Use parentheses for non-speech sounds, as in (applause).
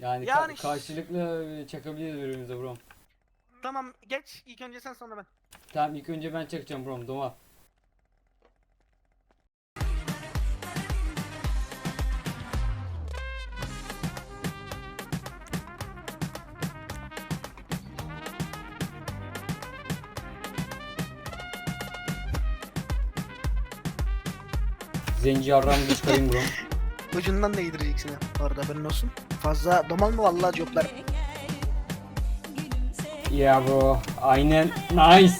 Yani, ka- Yani- karşılıklı e, çakabiliriz birbirimize bro. Tamam geç ilk önce sen sonra ben. Tamam ilk önce ben çakacağım bro. Doma. Zenci yarrağımı da çıkarayım bro. (laughs) Ucundan da yedireceksin ha. Bu arada haberin olsun. Fazla domal mı vallahi coplar. Yeah bro. Aynen. Nice.